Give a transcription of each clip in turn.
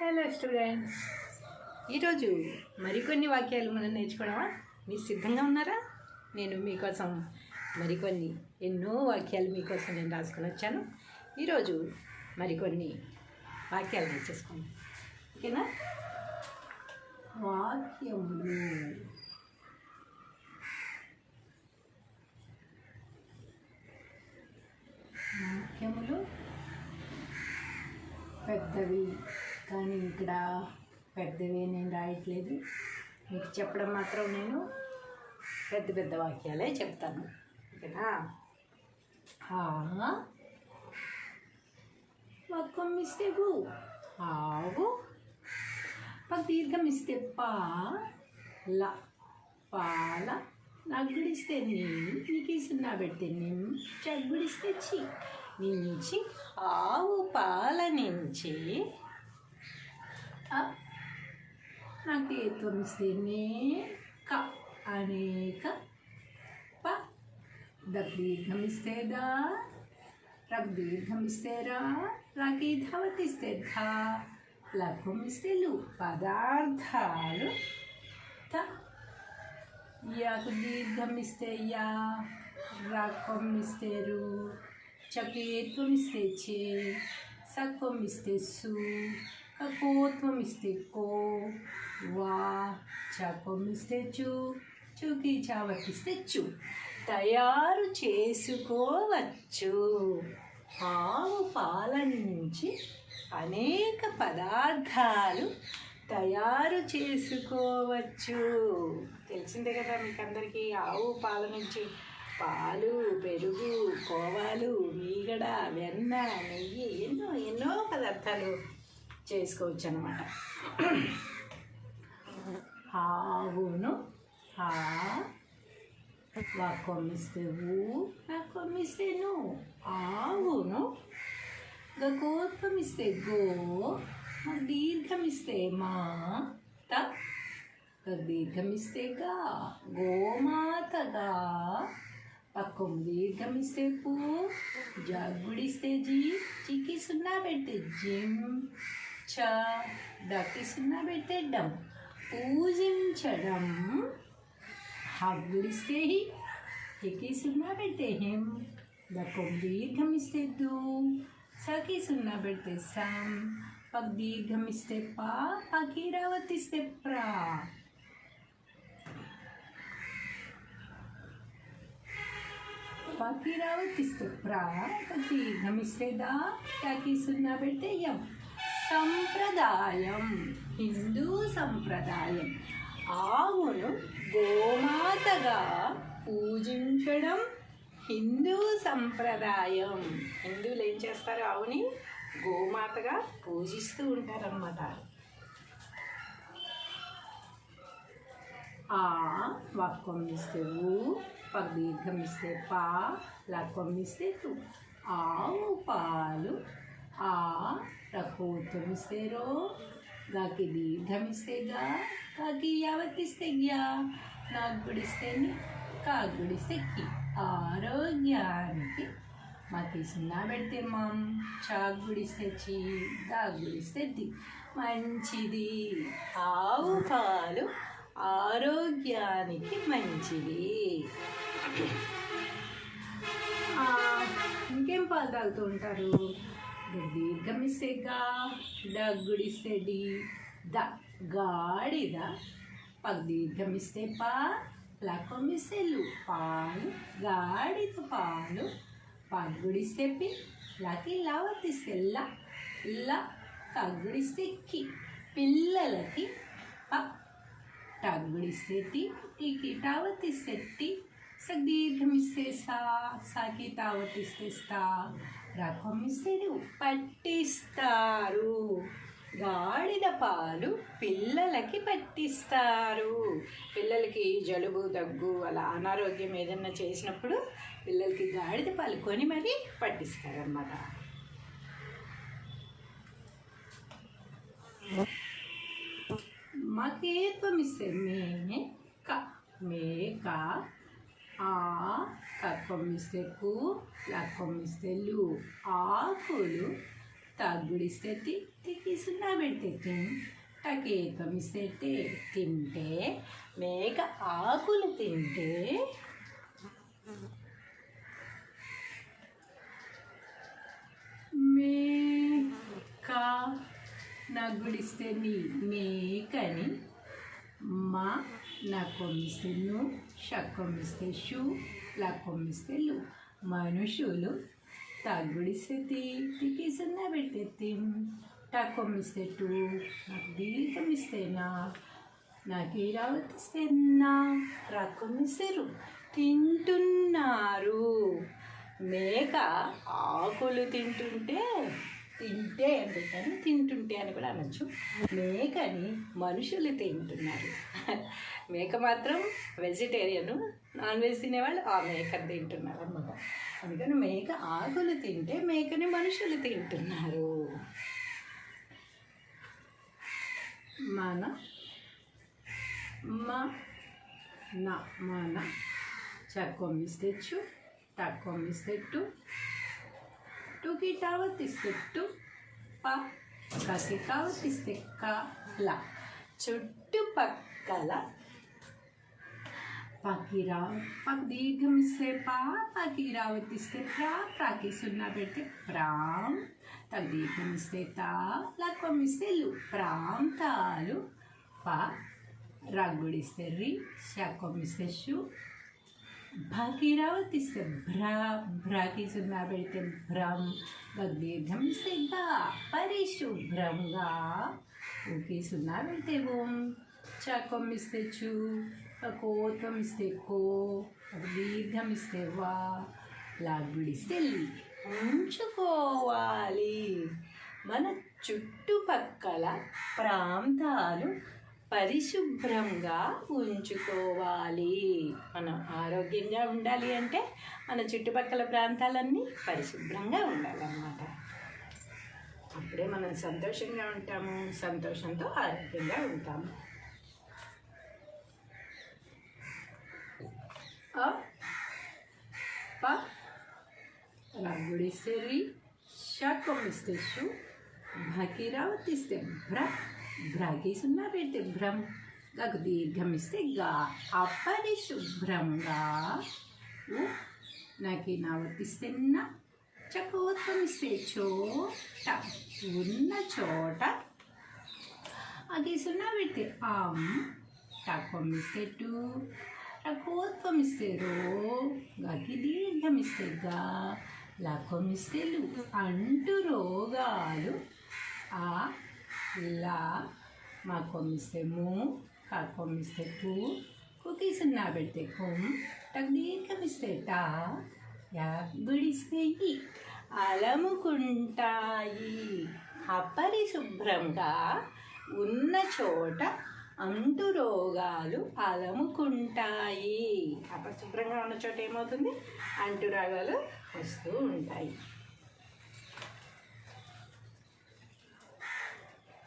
Hello students ఈరోజు మరికొన్ని వాక్యాలు మనం నేర్చుకోవడమా? మీరు సిద్ధంగా ఉన్నారా? నేను మీకోసం మరికొన్ని ఎన్నో వాక్యాలు మీకోసం నేను రాసుకొని వచ్చాను. ఈరోజు మరికొన్ని వాక్యాలు నేర్చేసుకోండి ఓకేనా? వాక్యములు. వాక్యములు పెద్దవి. కానీ ఇక్కడ పెద్దవి నేను రాయట్లేదు. మీకు చెప్పడం మాత్రం నేను పెద్ద పెద్ద వాక్యాలే చెప్తాను. ఓకేనా? ఇస్తే గు ఆవు. పక్క దీర్ఘం ఇస్తే పా ల. పాల నగ్గుడిస్తే నీ నీకు సున్నా పెడితే నిమ్ చగ్గుడిస్తే చి. నుంచి ఆవు పాల నుంచి అ, నాకు ఏత్వం ఇస్తే నే క అనేక ప దక్ దీర్ఘం ఇస్తే దా రక్ దీర్ఘం ఇస్తే రా రాకి ధవతి ఇస్తే ధా లఘం ఇస్తే లు పదార్థాలు త యాకు దీర్ఘం ఇస్తే యా రాకం ఇస్తే రు చకేత్వం ఇస్తే చే సత్వం ఇస్తే సు కకోత్వం ఇస్తే కో వా చకం ఇస్తే చు చుకి చావకిస్తే తయారు చేసుకోవచ్చు ఆవు పాల నుంచి అనేక పదార్థాలు తయారు చేసుకోవచ్చు తెలిసిందే కదా మీకు అందరికీ ఆవు పాల నుంచి పాలు పెరుగు కోవాలు మీగడ వెన్న నెయ్యి ఎన్నో ఎన్నో పదార్థాలు చేసుకోవచ్చు అనమాట ఆవును ఆ వాకొమ్మిస్తే ఊ నాకొమ్మిస్తే ను. ఆవును గోత్పమిస్తే గో మా దీర్ఘమిస్తే మా త దీర్ఘమిస్తే గా గోమాతగా పక్కం దీర్ఘమిస్తే పూ జగ్గుడిస్తే జీ చికి సున్నా పెడితే జిమ్. చ దకి సున్నా పెడితే డం పూజించడం హగ్గుడిస్తే హి హికి సున్నా పెడితే హిం దక్కం దీర్ఘం ఇస్తే దూ సకి సున్నా పెడితే సం పగ్ దీర్ఘం ఇస్తే పా పకీరావత్ ఇస్తే ప్రా పకీరావత్ ఇస్తే ప్రా పగ్ దీర్ఘం ఇస్తే దా కాకి సున్నా పెడితే యం సంప్రదాయం హిందూ సంప్రదాయం. ఆవును గోమాతగా పూజించడం హిందూ సంప్రదాయం. హిందువులు ఏం చేస్తారు ఆవుని? గోమాతగా పూజిస్తూ ఉంటారన్నమాట. ఆ వాక్యం ఇస్తే ఊ పగ్ దీర్ఘం ఇస్తే పా లక్వం ఇస్తే తు. ఆవు పాలు ఆ రకోత్వం రో గాకి దీర్ఘమిస్తే గా కాకి యావత్తిస్తే గ్యా నాకు గుడిస్తే ని కాకు గుడిస్తే కి ఆరోగ్యానికి మాకి సున్నా పెడితే మమ్ చాకు గుడిస్తే చీ దాగు గుడిస్తే ది మంచిది. ఆవు పాలు ఆరోగ్యానికి మంచిది. ఇంకేం పాలు తాగుతూ ఉంటారు? దీర్ఘం గా డగ్గుడిస్తే డి ద గాడిద పగ్ దీర్ఘమిస్తే పా లకం లు పాలు గాడిద పాలు పగ్గుడిస్తే పి లకి లావతిస్తే ల ల కగ్గుడిస్తే కి పిల్లలకి ప టగ్గుడిస్తే టి టీకి టావతిస్తే టి స దీర్ఘమిస్తే సా సాకి తావతిస్తే స్థా రకమిస్తే పట్టిస్తారు. గాడిద పాలు పిల్లలకి పట్టిస్తారు. పిల్లలకి జలుబు దగ్గు అలా అనారోగ్యం ఏదన్నా చేసినప్పుడు పిల్లలకి గాడిద పాలు కొని మరీ పట్టిస్తారన్నమాట. మకేత్వం ఇస్తే మే క మేక ఆ కక్కొమ్మిస్తే కు లక్కొమ్మిస్తే లు ఆకులు తగ్గుడిస్తే తి తికి సున్నా పెడితే తిన్ టకేకమిస్తే టే తింటే మేక ఆకులు తింటే. మేక నగ్గుడిస్తే నీ మేకని మా నా కొమ్మిస్తే నువ్వు షక్కొమ్మిస్తే షు లా. లు మనుషులు తగ్గుడిస్తే తి తికి సున్నా పెట్టే తిం. టక్కొమ్మిస్తే నాకు దీకమిస్తేనా నా. నాకు ఇరావతిస్తే నా. రక్కొమ్మిస్తారు తింటున్నారు. మేక ఆకులు తింటుంటే తింటే అంటే కానీ తింటుంటే అని కూడా అనొచ్చు. మేకని మనుషులు తింటున్నారు. మేక మాత్రం వెజిటేరియన్ నాన్ వెజ్ తినేవాళ్ళు ఆ మేకని తింటున్నారు అనమాట అందుకని మేక ఆకులు తింటే మేకని మనుషులు తింటున్నారు. మన మా నా మన చక్కొమ్మిస్తే తక్కువ టక్కొమ్మిస్తే టు టుకి టావతిస్తే ప కసి టావతిస్తే క చుట్టుపక్కల పకిరా పక్ దీర్ఘమిస్తే పా పకిరావతిస్తే ప్రా ప్రాకి సున్నా పెడితే ప్రాం. తగ్ దీర్ఘమిస్తే తా లక్వమిస్తే లు. ప్రాంతాలు ప రగ్గుడిస్తే రి శక్వమిస్తే షు భగీరావతిస్తే భ్రా భ్రాకి సున్నా పెడితే భ్రం దీర్ఘం సిద్ధ పరిశుభ్రంగా ఓకే సున్నా పెడితే ఓం చకం ఇస్తే చూ కోతం ఇస్తే కో దీర్ఘం ఇస్తే వా లాగ్బిడిస్తే లి ఉంచుకోవాలి మన చుట్టుపక్కల ప్రాంతాలు పరిశుభ్రంగా ఉంచుకోవాలి. మనం ఆరోగ్యంగా ఉండాలి అంటే మన చుట్టుపక్కల ప్రాంతాలన్నీ పరిశుభ్రంగా ఉండాలన్నమాట. అప్పుడే మనం సంతోషంగా ఉంటాము సంతోషంతో ఆరోగ్యంగా ఉంటాము. అ, ప? రాగుడిస్తే రి షాకొమ్మిస్తే షు సున్నా పెడితే భ్రం దీర్ఘమిస్తే గా అపరిశుభ్రంగా ఉ, నాకు నావర్తిస్తే చకోత్వమిస్తే చోట ఉన్న చోట. అది సున్నా పెడితే ఆమ్ టకొమ్మిస్తే టు టకోత్వమిస్తే రో గకి దీర్ఘమిస్తే గా లకొమిస్తే లు అంటు రోగాలు ఆ ఇలా మా కొమ్మిస్తే ము కా కొమ్మిస్తే కు కుకి పెడితే కుమ్ టక్ దీర్ఘమిస్తే టా యా గుడిస్తే ఈ అలముకుంటాయి. అపరిశుభ్రంగా ఉన్న చోట అంటు రోగాలు అలముకుంటాయి. అపరిశుభ్రంగా ఉన్న చోట ఏమవుతుంది? అంటు రోగాలు వస్తూ ఉంటాయి.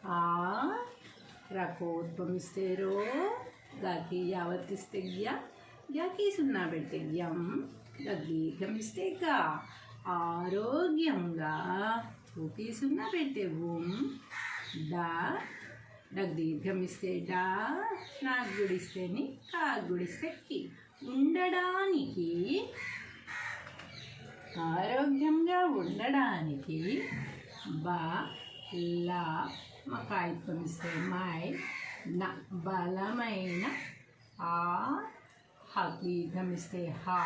ఆ రకోద్భవిస్తే రో గాకి యావత్తిస్తే గ్యా సున్నా పెడితే గ్యం గమిస్తే గా ఆరోగ్యంగా ఊకి సున్నా పెడితే ఉం డా నాకు దీర్ఘమిస్తే డా నాకు గుడిస్తేని కా గుడిస్తే కి. ఉండడానికి ఆరోగ్యంగా ఉండడానికి బా లా మా కాగితం ఇస్తే మాయ్ నా బలమైన ఆ హకీతం ఇస్తే హా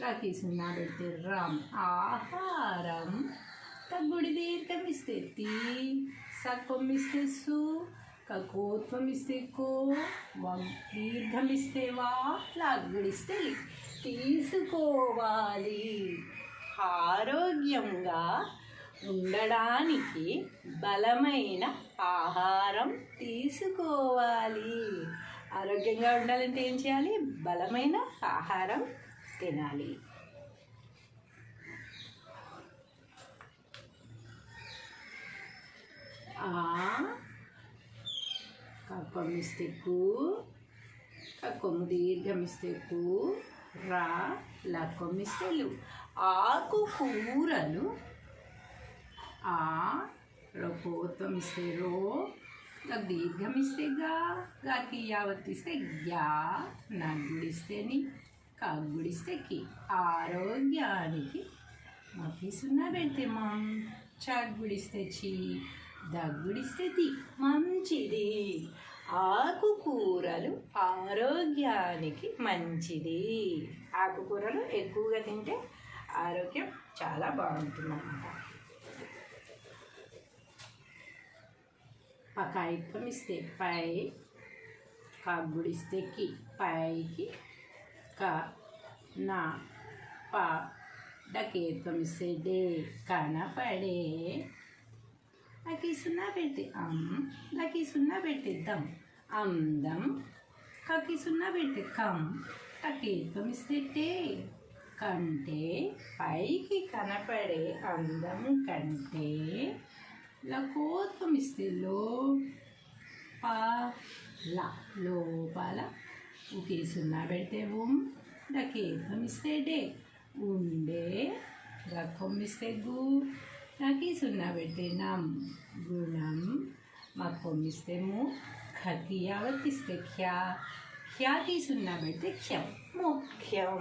రాకి సున్నా పెడితే రమ్ ఆహారం. తగ్గుడి దీర్ఘం ఇస్తే తీ సత్వం ఇస్తే సు కకోత్వం ఇస్తే కో వం- దీర్ఘం ఇస్తే వా లగ్గుడిస్తే తీసుకోవాలి. ఆరోగ్యంగా ఉండడానికి బలమైన ఆహారం తీసుకోవాలి. ఆరోగ్యంగా ఉండాలంటే ఏం చేయాలి? బలమైన ఆహారం తినాలి. ఆ కప్పమిస్తేకు కక్కొమ్ము దీర్ఘమిస్తేకు రా లక్కొమ్మిస్తేలు ఆకుకూరలు ఆ రకోత్వం ఇస్తే రో నాకు దీర్ఘం ఇస్తే గా గాకి యావత్తిస్తే గ్యా నగ్గుడిస్తే ని కగ్గుడిస్తే కి ఆరోగ్యానికి మాకి సున్నా పెడితే మాం చాక్ గుడిస్తే చీ దగ్గుడిస్తే తి మంచిది. ఆకుకూరలు ఆరోగ్యానికి మంచిది. ఆకుకూరలు ఎక్కువగా తింటే ఆరోగ్యం చాలా బాగుంటుందన్నమాట పకాయిత్వం ఇస్తే పై కాగుడిస్తే కి పైకి క నా ప డకేత్వం ఇస్తే డే కనపడే నాకు సున్నా పెట్టి అమ్ నాకు సున్నా పెట్టిద్దాం అందం కకి సున్నా పెట్టి కం టకేత్వం ఇస్తే టే కంటే పైకి కనపడే అందం కంటే లకోత్వం ఇస్తే లో ప ల లోపల ఒకే సున్నా పెడితే ఉమ్ డకేత్వం ఇస్తే డే ఉండే రకం ఇస్తే గు నాకి సున్నా పెడితే నమ్ గుణం మక్కం ఇస్తే ము ఖకి యావత్తిస్తే ఖ్యా ఖ్యాకి సున్నా పెడితే ఖ్యం ముఖ్యం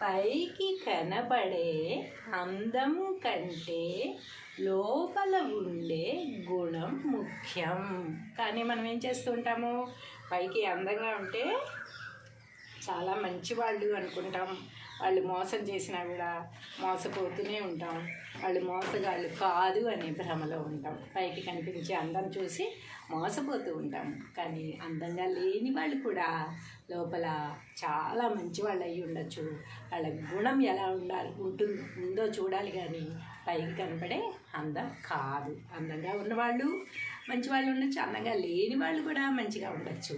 పైకి కనబడే అందము కంటే లోపల ఉండే గుణం ముఖ్యం. కానీ మనం ఏం చేస్తుంటాము? పైకి అందంగా ఉంటే చాలా మంచి వాళ్ళు అనుకుంటాం. వాళ్ళు మోసం చేసినా కూడా మోసపోతూనే ఉంటాం. వాళ్ళు మోసగాళ్ళు కాదు అనే భ్రమలో ఉంటాం. పైకి కనిపించే అందం చూసి మోసపోతూ ఉంటాం. కానీ అందంగా లేని వాళ్ళు కూడా లోపల చాలా మంచి వాళ్ళు అయి ఉండొచ్చు వాళ్ళ గుణం ఎలా ఉండాలి? ఉంటుంది ఉందో చూడాలి కానీ పైకి కనపడే అందం కాదు. అందంగా ఉన్నవాళ్ళు మంచి వాళ్ళు ఉండొచ్చు అందంగా లేని వాళ్ళు కూడా మంచిగా ఉండొచ్చు.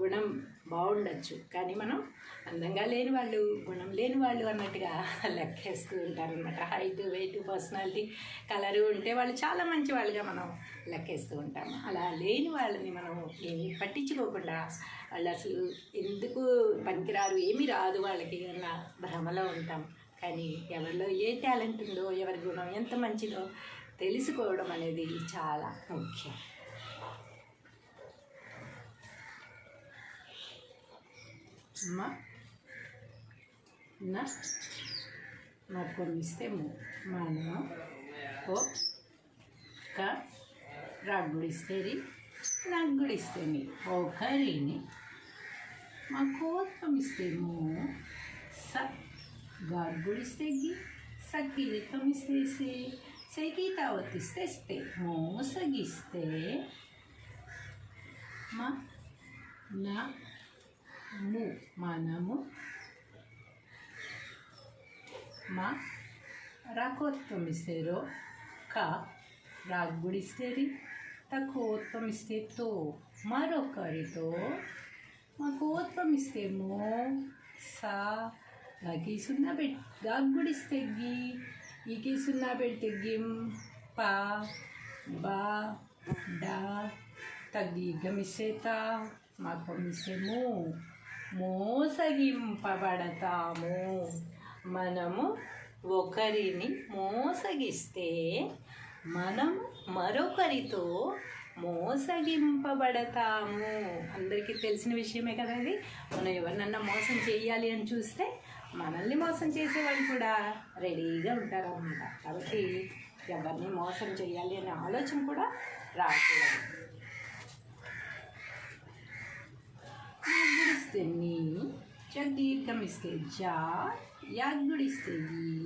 గుణం బాగుండొచ్చు. కానీ మనం అందంగా లేని వాళ్ళు గుణం లేని వాళ్ళు అన్నట్టుగా లెక్కేస్తూ ఉంటారు అన్నమాట హైట్ వెయిట్ పర్సనాలిటీ కలరు ఉంటే వాళ్ళు చాలా మంచి వాళ్ళుగా మనం లెక్కేస్తూ ఉంటాము. అలా లేని వాళ్ళని మనం ఏమి పట్టించుకోకుండా వాళ్ళు అసలు ఎందుకు పనికిరారు ఏమీ రాదు వాళ్ళకి అన్న భ్రమలో ఉంటాం. కానీ ఎవరిలో ఏ టాలెంట్ ఉందో ఎవరి గుణం ఎంత మంచిదో తెలుసుకోవడం అనేది చాలా ముఖ్యం. మ న మక్కొనిస్తే ము ఓ క రగ్గుడిస్తే రి నగ్గుడిస్తే ని ఒకరిని మా కోత్వమిస్తే ము స గర్గుడిస్తే గి సకీరితమిస్తే సే సెగీతావతిస్తే స్తే మోసగిస్తే మ నా ము మనము మా రాకోత్వమిస్తే రో క రాగ్గుడిస్తే రి తక్కువత్వమిస్తే తో మరొకరితో మాకోత్వమిస్తే మో నాకు సున్నా పెట్ గాగ్గుడిస్తే తెగ్గి ఈకి సున్నా పెట్టి గిం పా బా డా తగ్గమిస్తే తా మాకు మూ మోసగింపబడతాము. మనము ఒకరిని మోసగిస్తే మనం మరొకరితో మోసగింపబడతాము. అందరికీ తెలిసిన విషయమే కదా మనం ఎవరినన్నా మోసం చేయాలి అని చూస్తే మనల్ని మోసం చేసేవాళ్ళు కూడా రెడీగా ఉంటారు కాబట్టి ఎవరిని మోసం చేయాలి అనే ఆలోచన కూడా రాకూడదు. గుడిస్తే నీ దీర్ఘమిస్తే జా యాగ్గుడిస్తే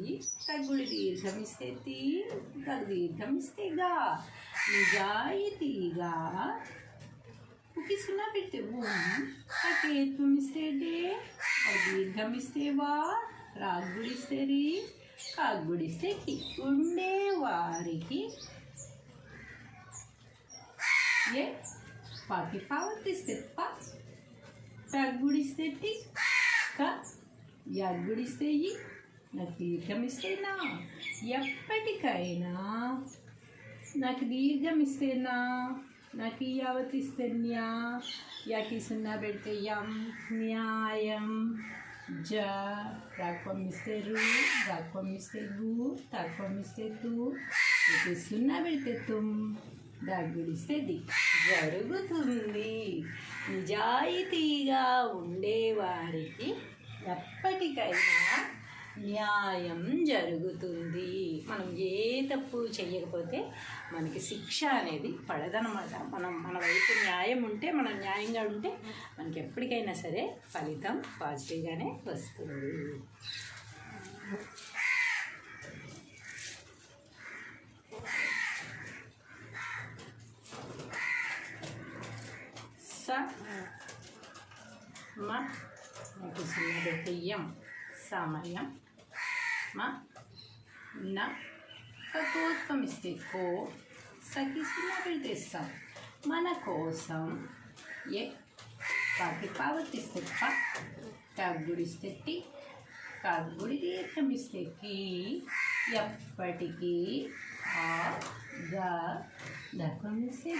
ఈ తగ్గుడి దీర్ఘమిస్తే తీ తగ్ దీర్ఘమిస్తే గా నిజాయితీగా ఉకి సున్నా పెడితే ఉమ్ తకేత్వమిస్తే డే దీర్ఘమిస్తే వా రాగ్గుడిస్తే రి కాగ్గుడిస్తే కి ఉండే వారికి ఏ పాకి పావర్తిస్తే పా తగ్గుడిస్తే టి క యగ్గుడిస్తే ఈ నాకు దీర్ఘం ఇస్తే నా ఎప్పటికైనా నాకు దీర్ఘం ఇస్తే నా నాకు ఈ యాకి సున్నా పెడితే యం న్యాయం. జ. రాకొమ్మిస్తే రు. రాకొమ్మిస్తే గు తక్కొమ్మిస్తే తు ఇది సున్నా పెడితే తుమ్ దగ్గుడిస్తే ది. జరుగుతుంది. నిజాయితీగా ఉండేవారికి ఎప్పటికైనా న్యాయం జరుగుతుంది మనం ఏ తప్పు చేయకపోతే మనకి శిక్ష అనేది పడదనమాట మనం మన వైపు న్యాయం ఉంటే మనం న్యాయంగా ఉంటే మనకి ఎప్పటికైనా సరే ఫలితం పాజిటివ్గానే వస్తుంది స మ నాకు సమయం మ న కకోత్పమిస్తే కో సకి స మన కోసం ఏ కాకి పావర్తిస్తే ప స్థితి టి కగ్గుడి దీర్ఘమిస్తే కి ఎప్పటికీ ఆ గ దక్కుమిస్తే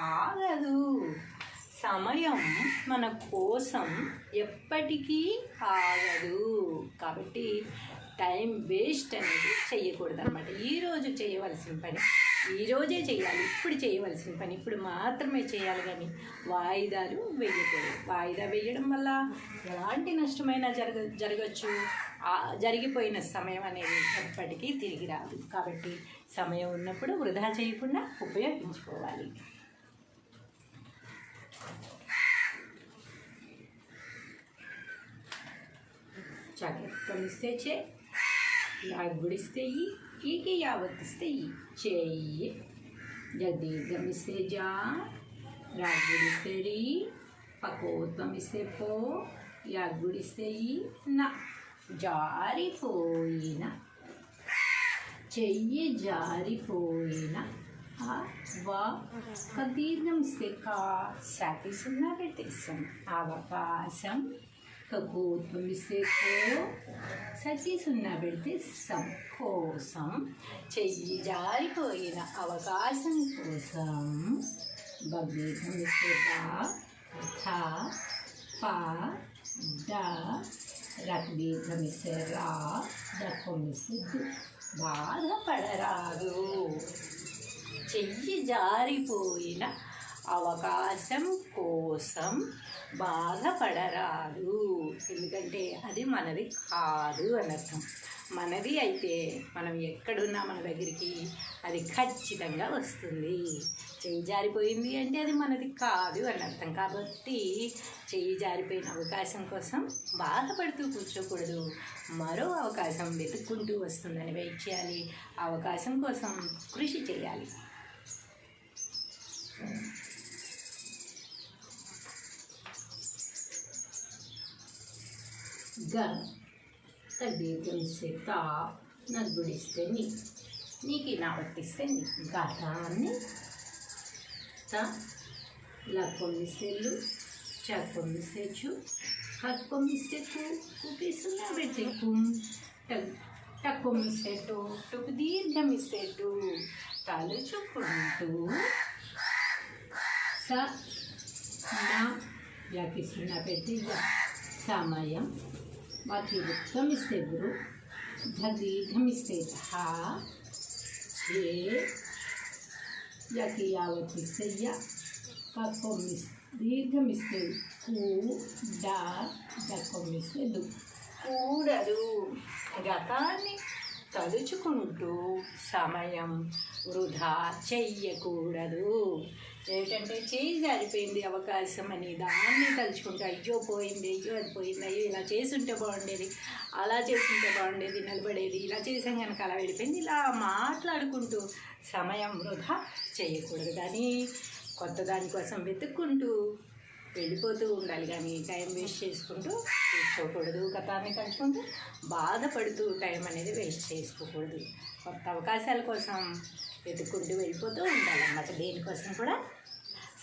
ఆగదు సమయం మన కోసం ఎప్పటికీ ఆగదు కాబట్టి టైం వేస్ట్ అనేది చేయకూడదు అనమాట ఈరోజు చేయవలసిన పని ఈరోజే చేయాలి ఇప్పుడు చేయవలసిన పని ఇప్పుడు మాత్రమే చేయాలి కానీ వాయిదాలు వేయకూడదు. వాయిదా వేయడం వల్ల ఎలాంటి నష్టమైనా జరగ జరగచ్చు. జరిగిపోయిన సమయం అనేది ఎప్పటికీ తిరిగి రాదు. కాబట్టి సమయం ఉన్నప్పుడు వృధా చేయకుండా ఉపయోగించుకోవాలి. చక్కమిస్తే చే గుడిస్తే ఈ ఈకి యావత్తిస్తే ఈ చెయ్యి జదీర్ఘమిస్తే జా రాగుడిస్తే రీ పకోత్వమిస్తే పో యాగుడిస్తే ఈ నా జారిపోయిన చెయ్యి జారిపోయిన వా దీర్ఘం ఇస్తే కా సాటి సున్నా అవకాశం అవకాశం కకూత్వం ఇస్తే కో సచి సున్నా పెడితే సం కోసం చెయ్యి జారిపోయిన అవకాశం కోసం బగ్దీర్ఘం ఇస్తే థా పా డ రక్బీ ఇస్తే రా దక్కం బాధపడరాదు. చెయ్యి జారిపోయిన అవకాశం కోసం బాధపడరాదు. ఎందుకంటే అది మనది కాదు అని అర్థం మనది అయితే మనం ఎక్కడున్నా మన దగ్గరికి అది ఖచ్చితంగా వస్తుంది. చేయి జారిపోయింది అంటే అది మనది కాదు అని అర్థం కాబట్టి చేయి జారిపోయిన అవకాశం కోసం బాధపడుతూ కూర్చోకూడదు. మరో అవకాశం వెతుక్కుంటూ వస్తుందని వెయిట్ చేయాలి. అవకాశం కోసం కృషి చేయాలి. గ తగ్గిస్తే తా గుడిస్తే నీ. నీకు ఇలా వర్తిస్తే నీ. గతాన్ని త లక్కొమ్మిస్తే లు చక్కొమ్మిస్తే చు హక్కొమ్మిస్తే కు కుపిస్తున్నా పెడితే కుమ్ టగ్ టక్కొమ్మిస్తే టు టుకు దీర్ఘమిస్తే టు స నా యాకిస్తున్నా పెడితే సమయం వాటి వృత్తమిస్తే గురు దీర్ఘమిస్తే ధా చే యకి యావత్తిస్తే య కక్కొమ్మిస్ దీర్ఘమిస్తే కు డా దు కూడదు. గతాన్ని తలుచుకుంటూ సమయం వృధా చెయ్యకూడదు. ఏంటంటే చేయి జారిపోయింది అవకాశం అని. దాన్ని తలుచుకుంటే అయ్యో పోయింది అయ్యో అది పోయింది అయ్యో ఇలా చేసుంటే బాగుండేది అలా చేసుంటే బాగుండేది నిలబడేది ఇలా చేసాం కనుక అలా వెళ్ళిపోయింది. ఇలా మాట్లాడుకుంటూ సమయం వృధా చేయకూడదు. కానీ కొత్త దానికోసం వెతుక్కుంటూ వెళ్ళిపోతూ ఉండాలి. కానీ టైం వేస్ట్ చేసుకుంటూ కూర్చోకూడదు. గతాన్ని తలుచుకుంటూ బాధపడుతూ టైం అనేది వేస్ట్ చేసుకోకూడదు. కొత్త అవకాశాల కోసం వెతుక్కుంటూ వెళ్ళిపోతూ ఉండాలన్నమాట దేనికోసం కూడా?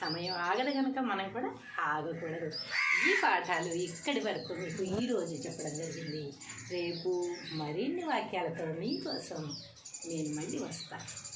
సమయం ఆగదు కనుక మనం కూడా ఆగకూడదు. ఈ పాఠాలు ఇక్కడి వరకు మీకు ఈరోజు చెప్పడం జరిగింది. రేపు మరిన్ని వాక్యాలతో మీకోసం నేను మళ్ళీ వస్తాను